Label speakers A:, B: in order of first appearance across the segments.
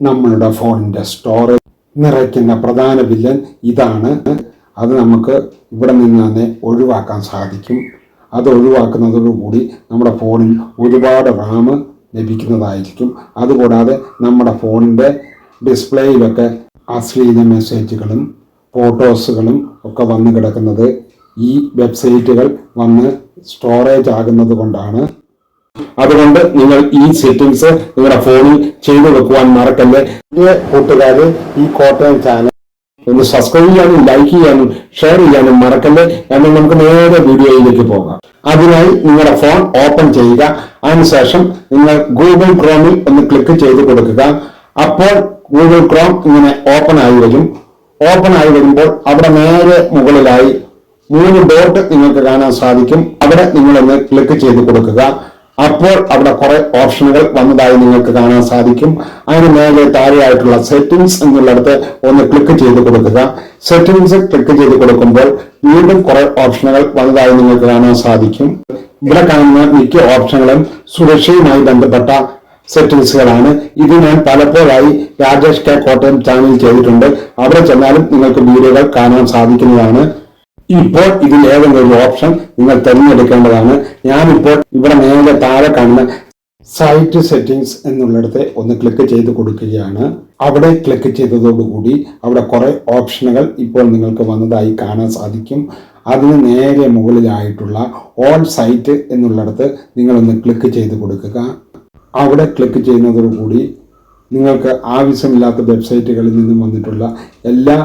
A: നമ്മളുടെ ഫോണിന്റെ സ്റ്റോറേജ് നിറയ്ക്കുന്ന പ്രധാന വില്ലൻ ഇതാണ്. അത് നമുക്ക് ഇവിടെ നിന്ന് തന്നെ ഒഴിവാക്കാൻ സാധിക്കും. അത് ഒഴിവാക്കുന്നതോടുകൂടി നമ്മുടെ ഫോണിൽ ഒരുപാട് റാം ലഭിക്കുന്നതായിരിക്കും. അതുകൂടാതെ നമ്മുടെ ഫോണിന്റെ ഡിസ്പ്ലേയിലൊക്കെ അശ്ലീല മെസ്സേജുകളും ഫോട്ടോസുകളും ഒക്കെ വന്നു കിടക്കുന്നത് ഈ വെബ്സൈറ്റുകൾ വന്ന് സ്റ്റോറേജ് ആകുന്നത് കൊണ്ടാണ്. അതുകൊണ്ട് നിങ്ങൾ ഈ സെറ്റിംഗ്സ് നിങ്ങളുടെ ഫോണിൽ ചെയ്തു വെക്കുവാൻ മറക്കല്ലേ. പ്രിയ കൂട്ടുകാരെ ഈ കോട്ടയം ചാനൽ ഒന്ന് സബ്സ്ക്രൈബ് ചെയ്യാനും ലൈക്ക് ചെയ്യാനും ഷെയർ ചെയ്യാനും മറക്കല്ലേ എന്നാൽ നമുക്ക് നേരെ വീഡിയോയിലേക്ക് പോകാം. അതിനായി നിങ്ങളുടെ ഫോൺ ഓപ്പൺ ചെയ്യുക. അതിനുശേഷം നിങ്ങൾ ഗൂഗിൾ ക്രോമിൽ ഒന്ന് ക്ലിക്ക് ചെയ്ത് കൊടുക്കുക. അപ്പോൾ ഗൂഗിൾ ക്രോം ഇങ്ങനെ ഓപ്പൺ ആയി വരും. ഓപ്പൺ ആയി വരുമ്പോൾ അവിടെ നേരെ മുകളിലായി മൂന്ന് ഡോട്ട് നിങ്ങൾക്ക് കാണാൻ സാധിക്കും. അവിടെ നിങ്ങളൊന്ന് ക്ലിക്ക് ചെയ്ത് കൊടുക്കുക. അപ്പോൾ അവിടെ കുറെ ഓപ്ഷനുകൾ വന്നതായി നിങ്ങൾക്ക് കാണാൻ സാധിക്കും. അതിന് മേലെ താഴെയായിട്ടുള്ള സെറ്റിംഗ്സ് എന്നുള്ളിടത്ത് ഒന്ന് ക്ലിക്ക് ചെയ്ത് കൊടുക്കുക. സെറ്റിംഗ്സ് ക്ലിക്ക് ചെയ്ത് കൊടുക്കുമ്പോൾ വീണ്ടും കുറെ ഓപ്ഷനുകൾ വന്നതായി നിങ്ങൾക്ക് കാണാൻ സാധിക്കും. ഇവിടെ കാണുന്ന മിക്ക ഓപ്ഷനുകളും സുരക്ഷയുമായി ബന്ധപ്പെട്ട സെറ്റിംഗ്സുകളാണ് ഇത് ഞാൻ പലപ്പോഴായി രാജേഷ് കെ കോട്ടയം ചാനൽ ചെയ്തിട്ടുണ്ട്. അവിടെ ചെന്നാലും നിങ്ങൾക്ക് വീഡിയോകൾ കാണാൻ സാധിക്കുന്നതാണ്. ഇപ്പോൾ ഇതിൽ ഏതെങ്കിലും ഒരു ഓപ്ഷൻ നിങ്ങൾ തിരഞ്ഞെടുക്കേണ്ടതാണ്. ഞാനിപ്പോൾ ഇവിടെ നേരെ താഴെ കാണുന്ന സൈറ്റ് സെറ്റിംഗ്സ് എന്നുള്ളിടത്ത് ഒന്ന് ക്ലിക്ക് ചെയ്ത് കൊടുക്കുകയാണ്. അവിടെ ക്ലിക്ക് ചെയ്തതോടുകൂടി അവിടെ കുറേ ഓപ്ഷനുകൾ ഇപ്പോൾ നിങ്ങൾക്ക് വന്നതായി കാണാൻ സാധിക്കും. അതിന് നേരെ മുകളിലായിട്ടുള്ള ഓൾ സൈറ്റ് എന്നുള്ളിടത്ത് നിങ്ങളൊന്ന് ക്ലിക്ക് ചെയ്ത് കൊടുക്കുക. അവിടെ ക്ലിക്ക് ചെയ്യുന്നതോടുകൂടി നിങ്ങൾക്ക് ആവശ്യമില്ലാത്ത വെബ്സൈറ്റുകളിൽ നിന്നും വന്നിട്ടുള്ള എല്ലാ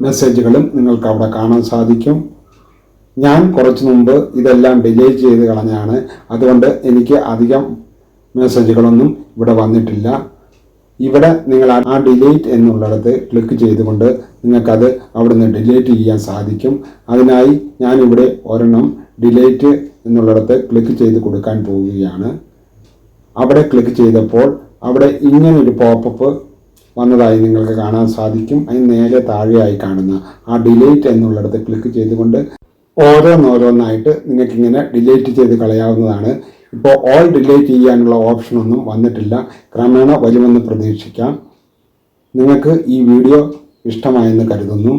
A: മെസ്സേജുകളും നിങ്ങൾക്ക് അവിടെ കാണാൻ സാധിക്കും. ഞാൻ കുറച്ച് മുമ്പ് ഇതെല്ലാം ഡിലീറ്റ് ചെയ്ത് കളഞ്ഞാണ്. അതുകൊണ്ട് എനിക്ക് അധികം മെസ്സേജുകളൊന്നും ഇവിടെ വന്നിട്ടില്ല. ഇവിടെ നിങ്ങൾ ആ ഡിലീറ്റ് എന്നുള്ളിടത്ത് ക്ലിക്ക് ചെയ്തുകൊണ്ട് നിങ്ങൾക്കത് നിന്ന് ഡിലീറ്റ് ചെയ്യാൻ സാധിക്കും. അതിനായി ഞാനിവിടെ ഒരെണ്ണം ഡിലീറ്റ് എന്നുള്ളിടത്ത് ക്ലിക്ക് ചെയ്ത് കൊടുക്കാൻ പോവുകയാണ്. അവിടെ ക്ലിക്ക് ചെയ്തപ്പോൾ അവിടെ ഇങ്ങനൊരു പോപ്പപ്പ് വന്നതായി നിങ്ങൾക്ക് കാണാൻ സാധിക്കും. അതിന് നേരെ താഴെയായി കാണുന്ന ആ ഡിലീറ്റ് എന്നുള്ളിടത്ത് ക്ലിക്ക് ചെയ്തുകൊണ്ട് ഓരോന്നോരോന്നായിട്ട് നിങ്ങൾക്ക് ഇങ്ങനെ ഡിലീറ്റ് ചെയ്ത് കളയാവുന്നതാണ്. ഇപ്പോൾ ഓൾ ഡിലീറ്റ് ചെയ്യാനുള്ള ഓപ്ഷനൊന്നും വന്നിട്ടില്ല. ക്രമേണ വരുമെന്ന് പ്രതീക്ഷിക്കാം. നിങ്ങൾക്ക് ഈ വീഡിയോ ഇഷ്ടമായെന്ന് കരുതുന്നു.